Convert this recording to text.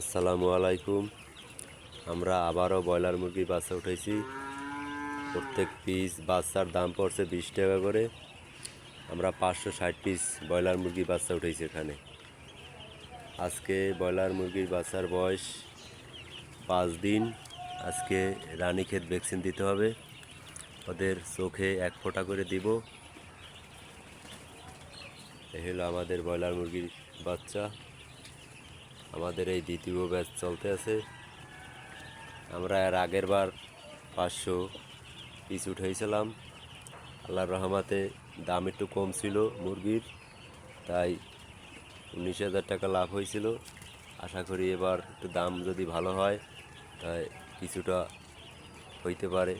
আসসালামু আলাইকুম। আমরা আবারও ব্রয়লার মুরগি বাচ্চা উঠেছি। প্রত্যেক পিস বাচ্চার দাম পড়ছে বিশ টাকা করে। আমরা পাঁচশো ষাট পিস ব্রয়লার মুরগি বাচ্চা উঠেছি এখানে। আজকে ব্রয়লার মুরগির বাচ্চার বয়স পাঁচ দিন। আজকে রানীক্ষেত ভ্যাকসিন দিতে হবে। ওদের চোখে এক ফোঁটা করে দিব। এই হলো আমাদের ব্রয়লার মুরগির বাচ্চা। আমাদের এই দ্বিতীয় ব্যাচ চলতে আছে। আমরা এর আগের বার পাঁচশো পিস উঠেছিলাম আল্লাহর রহমাতে দাম একটু কম ছিল মুরগির, তাই উনিশ হাজার টাকা লাভ হয়েছিল। আশা করি এবার একটু দাম যদি ভালো হয়, তাই কিছুটা হইতে পারে।